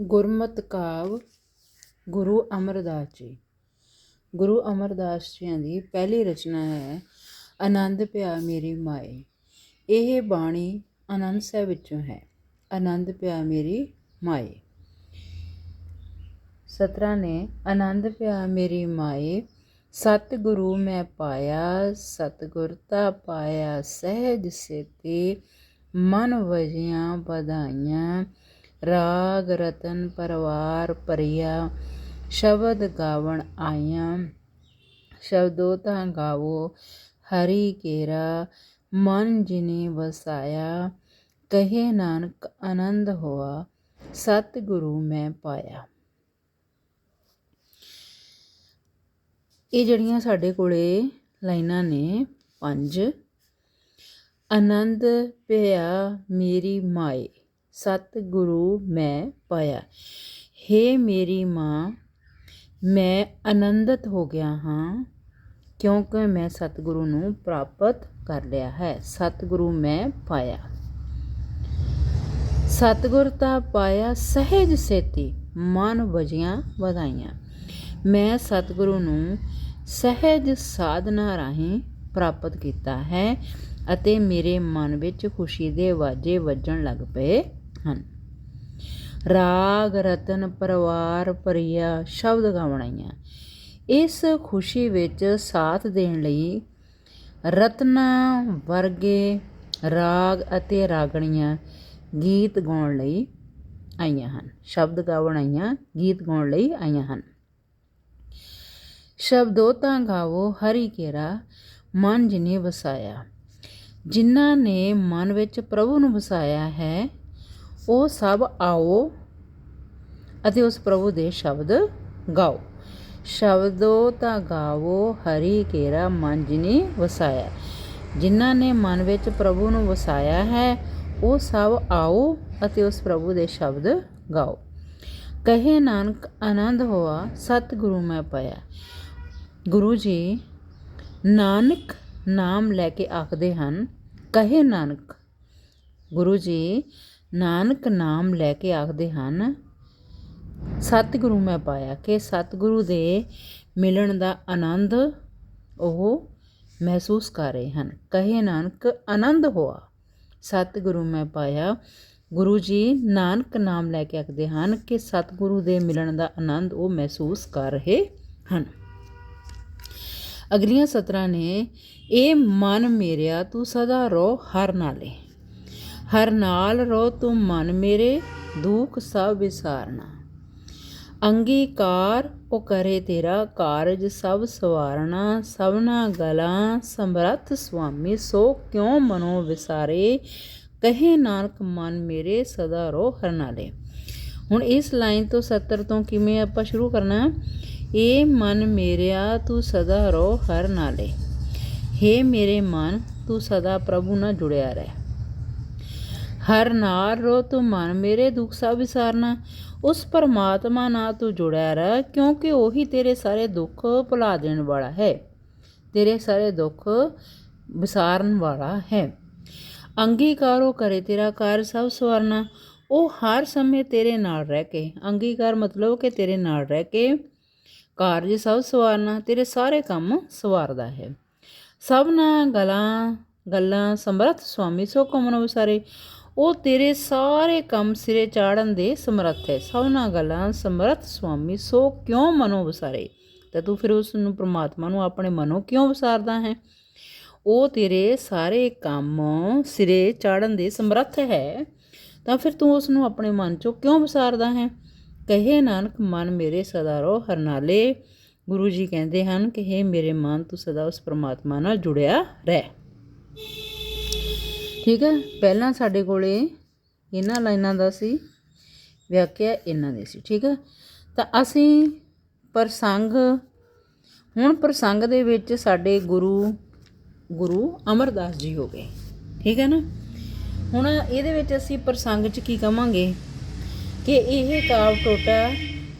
ਗੁਰਮਤਿ ਕਾਵਿ ਗੁਰੂ ਅਮਰਦਾਸ ਜੀ। ਗੁਰੂ ਅਮਰਦਾਸ ਜੀਆਂ ਦੀ ਪਹਿਲੀ ਰਚਨਾ ਹੈ, ਆਨੰਦ ਪਿਆ ਮੇਰੀ ਮਾਏ। ਇਹ ਬਾਣੀ ਆਨੰਦ ਸਾਹਿਬ ਵਿੱਚੋਂ ਹੈ, ਆਨੰਦ ਪਿਆ ਮੇਰੀ ਮਾਏ। ਸਤਰਾ ਨੇ, ਆਨੰਦ ਪਿਆ ਮੇਰੀ ਮਾਏ ਸਤ ਗੁਰੂ ਮੈਂ ਪਾਇਆ, ਸਤਗੁਰ ਤਾ ਪਾਇਆ ਸਹਿਜ ਸੇਤੀ ਮਨ ਵਜੀਆਂ ਵਧਾਈਆਂ ਰਾਗ ਰਤਨ ਪਰਵਾਰ ਪਰਿਆ ਸ਼ਬਦ ਗਾਵਣ ਆਈਆਂ। ਸ਼ਬਦੋ ਤਾਂ ਗਾਵੋ, ਹਰੀ ਕੇਰਾ, ਮਨ ਜਿਨੇ ਵਸਾਇਆ, ਕਹੇ ਨਾਨਕ ਆਨੰਦ ਹੋਆ ਸਤ ਗੁਰੂ ਮੈਂ ਪਾਇਆ। ਇਹ ਜਿਹੜੀਆਂ ਸਾਡੇ ਕੋਲੇ ਲਾਈਨਾਂ ਨੇ ਪੰਜ, ਆਨੰਦ ਪਿਆ ਮੇਰੀ ਮਾਏ। ਸਤਿਗੁਰੂ ਮੈਂ ਪਾਇਆ। ਹੇ ਮੇਰੀ ਮਾਂ, ਮੈਂ ਆਨੰਦਿਤ ਹੋ ਗਿਆ ਹਾਂ, ਕਿਉਂਕਿ ਮੈਂ ਸਤਿਗੁਰੂ ਨੂੰ ਪ੍ਰਾਪਤ ਕਰ ਲਿਆ ਹੈ। ਸਤਿਗੁਰੂ ਮੈਂ ਪਾਇਆ। ਸਤਿਗੁਰ ਤਾਂ ਪਾਇਆ ਸਹਿਜ ਸੇਤੀ, ਮਨ ਵਜੀਆਂ ਵਧਾਈਆਂ। ਮੈਂ ਸਤਿਗੁਰੂ ਨੂੰ ਸਹਿਜ ਸਾਧਨਾ ਰਾਹੀਂ ਪ੍ਰਾਪਤ ਕੀਤਾ ਹੈ ਅਤੇ ਮੇਰੇ ਮਨ ਵਿੱਚ ਖੁਸ਼ੀ ਦੇ ਵਾਜੇ ਵੱਜਣ ਲੱਗ ਪਏ। ਹਨ। ਰਾਗ, ਰਤਨ, ਪਰਿਵਾਰ, ਪਰਿਆ ਸ਼ਬਦ ਗਾਵਣਾਈਆਂ ਇਸ ਖੁਸ਼ੀ ਵਿੱਚ ਸਾਥ ਦੇਣ ਲਈ ਰਤਨਾ ਵਰਗੇ ਰਾਗ ਅਤੇ ਰਾਗਣੀਆਂ ਗੀਤ ਗਾਉਣ ਲਈ ਆਈਆਂ ਹਨ। ਸ਼ਬਦ ਗਾਉਣ ਆਈਆਂ, ਗੀਤ ਗਾਉਣ ਲਈ ਆਈਆਂ ਹਨ। ਸ਼ਬਦੋ ਤਾਂ ਗਾਵੋ, ਹਰੀ ਕੇਰਾ ਮਨ ਜਿਨੇ ਵਸਾਇਆ। ਜਿਨ੍ਹਾਂ ਨੇ ਮਨ ਵਿੱਚ ਪ੍ਰਭੂ ਨੂੰ ਵਸਾਇਆ ਹੈ ਉਹ ਸਭ ਆਓ ਅਤੇ ਉਸ ਪ੍ਰਭੂ ਦੇ ਸ਼ਬਦ ਗਾਓ। ਸ਼ਬਦੋ ਤਾਂ ਗਾਵੋ, ਹਰੀ ਕੇਰਾ ਮਨ ਜਿਨੇ ਵਸਾਇਆ। ਜਿਨ੍ਹਾਂ ਨੇ ਮਨ ਵਿੱਚ ਪ੍ਰਭੂ ਨੂੰ ਵਸਾਇਆ ਹੈ, ਉਹ ਸਭ ਆਓ ਅਤੇ ਉਸ ਪ੍ਰਭੂ ਦੇ ਸ਼ਬਦ ਗਾਓ। ਕਹੇ ਨਾਨਕ, ਆਨੰਦ ਹੋਆ ਸਤ ਗੁਰੂ ਮੈਂ ਪਾਇਆ। ਗੁਰੂ ਜੀ, ਨਾਨਕ ਨਾਮ ਲੈ ਕੇ ਆਖਦੇ ਹਨ, ਕਹੇ ਨਾਨਕ, ਗੁਰੂ ਜੀ ਨਾਨਕ ਨਾਮ ਲੈ ਕੇ ਆਖਦੇ ਹਨ, ਸਤਿਗੁਰੂ ਮੈਂ ਪਾਇਆ ਕਿ ਸਤਿਗੁਰੂ ਦੇ ਮਿਲਣ ਦਾ ਆਨੰਦ ਉਹ ਮਹਿਸੂਸ ਕਰ ਰਹੇ ਹਨ। ਕਹੇ ਨਾਨਕ, ਆਨੰਦ ਹੋਆ, ਸਤਿਗੁਰੂ ਮੈਂ ਪਾਇਆ। ਗੁਰੂ ਜੀ ਨਾਨਕ ਨਾਮ ਲੈ ਕੇ ਆਖਦੇ ਹਨ ਕਿ ਸਤਿਗੁਰੂ ਦੇ ਮਿਲਣ ਦਾ ਆਨੰਦ ਉਹ ਮਹਿਸੂਸ ਕਰ ਰਹੇ ਹਨ। ਅਗਲੀਆਂ ਸਤਰਾਂ ਨੇ, ਇਹ ਮਨ ਮੇਰਿਆ, ਤੂੰ ਸਦਾ ਰੋ ਹਰ ਨਾਲੇ। ਹਰ ਨਾਲ ਰੋ ਤੂੰ ਮਨ ਮੇਰੇ, ਦੁੱਖ ਸਭ ਵਿਸਾਰਨਾ। ਅੰਗੀਕਾਰ ਉਹ ਕਰੇ ਤੇਰਾ ਕਾਰਜ ਸਭ ਸਵਾਰਣਾ ਸਭਨਾ ਗਲਾ ਸਮਰੱਥ ਸੁਆਮੀ, ਸੋ ਕਿਉ ਮਨੋ ਵਿਸਾਰੇ? ਕਹੇ ਨਾਨਕ, ਮਨ ਮੇਰੇ ਸਦਾ ਰੋ ਹਰ ਨਾਲੇ। ਹੁਣ ਇਸ ਲਾਈਨ ਤੋਂ 70 ਤੋਂ ਕਿਵੇਂ ਆਪਾਂ ਸ਼ੁਰੂ ਕਰਨਾ? ਏ ਮਨ ਮੇਰਿਆ, ਤੂੰ ਸਦਾ ਰੋ ਹਰ ਨਾਲੇ। ਹੇ ਮੇਰੇ ਮਨ, ਤੂੰ ਸਦਾ ਪ੍ਰਭੂ ਨਾਲ ਜੁੜਿਆ ਰਹਿ। ਹਰ ਨਾਲ ਰੋ ਤੂੰ ਮਨ ਮੇਰੇ ਦੁੱਖ ਸਭ ਵਿਸਾਰਨਾ। ਉਸ ਪਰਮਾਤਮਾ ਨਾਲ ਤੂੰ ਜੁੜਿਆ ਰਹਿ, ਕਿਉਂਕਿ ਉਹੀ ਤੇਰੇ ਸਾਰੇ ਦੁੱਖ ਭੁਲਾ ਦੇਣ ਵਾਲਾ ਹੈ। ਤੇਰੇ ਸਾਰੇ ਦੁੱਖ ਵਿਸਾਰਨ ਵਾਲਾ ਹੈ। ਅੰਗੀਕਾਰੋ ਕਰੇ ਤੇਰਾ ਕਾਰ ਸਭ ਸਵਰਨਾ। ਉਹ ਹਰ ਸਮੇਂ ਤੇਰੇ ਨਾਲ ਰਹਿ ਕੇ, ਅੰਗੀਕਾਰ ਮਤਲਬ ਕਿ ਤੇਰੇ ਨਾਲ ਰਹਿ ਕੇ ਕਾਰਜ ਸਭ ਸਵਾਰਨਾ, ਤੇਰੇ ਸਾਰੇ ਕੰਮ ਸਵਾਰਦਾ ਹੈ। ਸਭਨਾ ਗਲਾਂ, ਗੱਲਾਂ ਸਮਰੱਥ ਸੁਆਮੀ ਸੋ ਕਮਨ ਵਿਸਾਰੇ। ਉਹ ਤੇਰੇ ਸਾਰੇ ਕੰਮ ਸਿਰੇ ਚਾੜਨ ਦੇ ਸਮਰੱਥ ਹੈ। ਸਭਨਾ ਗੱਲਾਂ ਸਮਰੱਥ, ਸੁਆਮੀ, ਸੋ ਕਿਉਂ ਮਨੋ ਵਿਸਾਰੇ? ਤਾਂ ਤੂੰ ਫਿਰ ਉਸ ਨੂੰ ਪ੍ਰਮਾਤਮਾ ਨੂੰ ਆਪਣੇ ਮਨੋਂ ਕਿਉਂ ਵਿਸਾਰਦਾ ਹੈ? ਉਹ ਤੇਰੇ ਸਾਰੇ ਕੰਮ ਸਿਰੇ ਚਾੜਨ ਦੇ ਸਮਰੱਥ ਹੈ। ਤਾਂ ਫਿਰ ਤੂੰ ਉਸ ਨੂੰ ਆਪਣੇ ਮਨ ਚੋਂ ਕਿਉਂ ਵਿਸਾਰਦਾ ਹੈ? ਕਹੇ ਨਾਨਕ, ਮਨ ਮੇਰੇ ਸਦਾ ਰੋ ਹਰਨਾਲੇ। ਗੁਰੂ ਜੀ ਕਹਿੰਦੇ ਹਨ ਕਿ हे ਮੇਰੇ ਮਨ, ਤੂੰ ਸਦਾ ਉਸ ਪ੍ਰਮਾਤਮਾ ਨਾਲ ਜੁੜਿਆ ਰਹਿ। ਠੀਕ ਹੈ, ਪਹਿਲਾਂ ਸਾਡੇ ਕੋਲੇ ਇਹਨਾਂ ਲਾਈਨਾਂ ਦਾ ਸੀ, ਵਿਆਖਿਆ ਇਹਨਾਂ ਦੀ ਸੀ, ਠੀਕ ਹੈ। ਤਾਂ ਅਸੀਂ ਪ੍ਰਸੰਗ, ਹੁਣ ਪ੍ਰਸੰਗ ਦੇ ਵਿੱਚ ਸਾਡੇ ਗੁਰੂ ਗੁਰੂ ਅਮਰਦਾਸ ਜੀ ਹੋ ਗਏ, ਠੀਕ ਹੈ ਨਾ। ਹੁਣ ਇਹਦੇ ਵਿੱਚ ਅਸੀਂ ਪ੍ਰਸੰਗ 'ਚ ਕੀ ਕਵਾਂਗੇ ਕਿ ਇਹ ਕਾਵ ਟੋਟਾ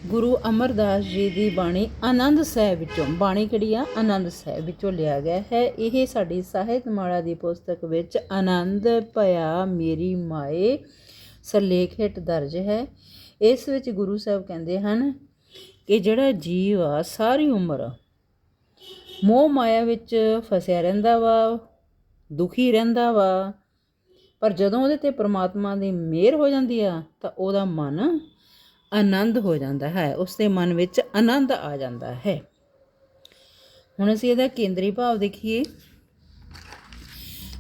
ਗੁਰੂ ਅਮਰਦਾਸ ਜੀ ਦੀ ਬਾਣੀ ਆਨੰਦ ਸਾਹਿਬ ਵਿੱਚੋਂ, ਬਾਣੀ ਕਿਹੜੀ ਆ? ਆਨੰਦ ਸਾਹਿਬ ਵਿੱਚੋਂ ਲਿਆ ਗਿਆ ਹੈ। ਇਹ ਸਾਡੀ ਸਾਹਿਤਮਾਲਾ ਦੀ ਪੁਸਤਕ ਵਿੱਚ ਆਨੰਦ ਭਇਆ ਮੇਰੀ ਮਾਏ ਸਰਲੇਖ ਹੇਠ ਦਰਜ ਹੈ। ਇਸ ਵਿੱਚ ਗੁਰੂ ਸਾਹਿਬ ਕਹਿੰਦੇ ਹਨ ਕਿ ਜਿਹੜਾ ਜੀਵ ਆ, ਸਾਰੀ ਉਮਰ ਮੋਹ ਮਾਇਆ ਵਿੱਚ ਫਸਿਆ ਰਹਿੰਦਾ ਵਾ, ਦੁਖੀ ਰਹਿੰਦਾ ਵਾ, ਪਰ ਜਦੋਂ ਉਹਦੇ ਤੇ ਪ੍ਰਮਾਤਮਾ ਦੀ ਮਿਹਰ ਹੋ ਜਾਂਦੀ ਆ, ਤਾਂ ਉਹਦਾ ਮਨ ਆਨੰਦ ਹੋ ਜਾਂਦਾ ਹੈ ਉਸ ਦੇ ਮਨ ਵਿੱਚ ਆਨੰਦ ਆ ਜਾਂਦਾ ਹੈ। ਹੁਣ ਅਸੀਂ ਇਹਦਾ ਕੇਂਦਰੀ ਭਾਵ ਦੇਖੀਏ।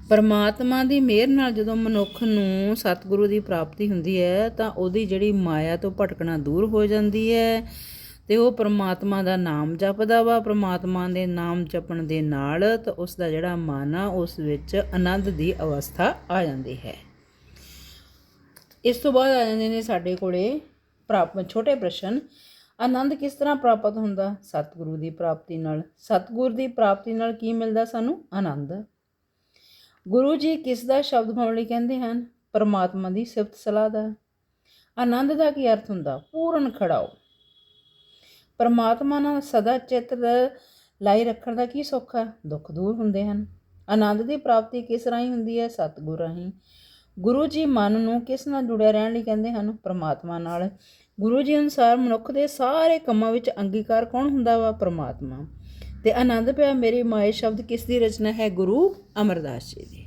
ਪਰਮਾਤਮਾ ਦੀ ਮਿਹਰ ਨਾਲ ਜਦੋਂ ਮਨੁੱਖ ਨੂੰ ਸਤਿਗੁਰੂ ਦੀ ਪ੍ਰਾਪਤੀ ਹੁੰਦੀ ਹੈ, ਤਾਂ ਉਹਦੀ ਜਿਹੜੀ ਮਾਇਆ ਤੋਂ ਭਟਕਣਾ ਦੂਰ ਹੋ ਜਾਂਦੀ ਹੈ ਤੇ ਉਹ ਪਰਮਾਤਮਾ ਦਾ ਨਾਮ ਜਪਦਾ ਵਾ। ਪਰਮਾਤਮਾ ਦੇ ਨਾਮ ਜਪਣ ਦੇ ਨਾਲ ਤਾਂ ਉਸ ਦਾ ਜਿਹੜਾ ਮਨ ਆ, ਉਸ ਵਿੱਚ ਆਨੰਦ ਦੀ ਅਵਸਥਾ ਆ ਜਾਂਦੀ ਹੈ। ਇਸ ਤੋਂ ਬਾਅਦ ਆ ਜਾਂਦੇ ਨੇ ਸਾਡੇ ਕੋਲੇ ਪ੍ਰਾਪਤ ਛੋਟੇ ਪ੍ਰਸ਼ਨ, ਆਨੰਦ ਕਿਸ ਤਰ੍ਹਾਂ ਪ੍ਰਾਪਤ ਹੁੰਦਾ? ਸਤਿਗੁਰੂ ਦੀ ਪ੍ਰਾਪਤੀ ਨਾਲ। ਸਤਿਗੁਰ ਦੀ ਪ੍ਰਾਪਤੀ ਨਾਲ ਕੀ ਮਿਲਦਾ ਸਾਨੂੰ? ਆਨੰਦ। ਗੁਰੂ ਜੀ ਕਿਸ ਦਾ ਸ਼ਬਦ ਗਾਉਣ ਲਈ ਕਹਿੰਦੇ ਹਨ? ਪਰਮਾਤਮਾ ਦੀ ਸਿਫਤ ਸਲਾਹ ਦਾ। ਆਨੰਦ ਦਾ ਕੀ ਅਰਥ ਹੁੰਦਾ? ਪੂਰਨ ਖੜਾਓ। ਪਰਮਾਤਮਾ ਨਾਲ ਸਦਾ ਚਿੱਤ ਲਾਈ ਰੱਖਣ ਦਾ ਕੀ ਸੁੱਖ? ਹੈ ਦੁੱਖ ਦੂਰ ਹੁੰਦੇ ਹਨ। ਆਨੰਦ ਦੀ ਪ੍ਰਾਪਤੀ ਕਿਸ ਰਾਹੀਂ ਹੁੰਦੀ ਹੈ? ਸਤਿਗੁਰ ਰਾਹੀਂ। ਗੁਰੂ ਜੀ ਮਨ ਨੂੰ ਕਿਸ ਨਾਲ ਜੁੜਿਆ ਰਹਿਣ ਲਈ ਕਹਿੰਦੇ ਹਨ? ਪਰਮਾਤਮਾ ਨਾਲ। ਗੁਰੂ ਜੀ ਅਨੁਸਾਰ ਮਨੁੱਖ ਦੇ ਸਾਰੇ ਕੰਮਾਂ ਵਿੱਚ ਅੰਗੀਕਾਰ ਕੌਣ ਹੁੰਦਾ ਵਾ? ਪਰਮਾਤਮਾ। ਤੇ ਆਨੰਦ ਪਿਆ, ਮੇਰੀ ਮਾਏ ਸ਼ਬਦ ਕਿਸ ਦੀ ਰਚਨਾ ਹੈ? ਗੁਰੂ ਅਮਰਦਾਸ ਜੀ ਦੀ।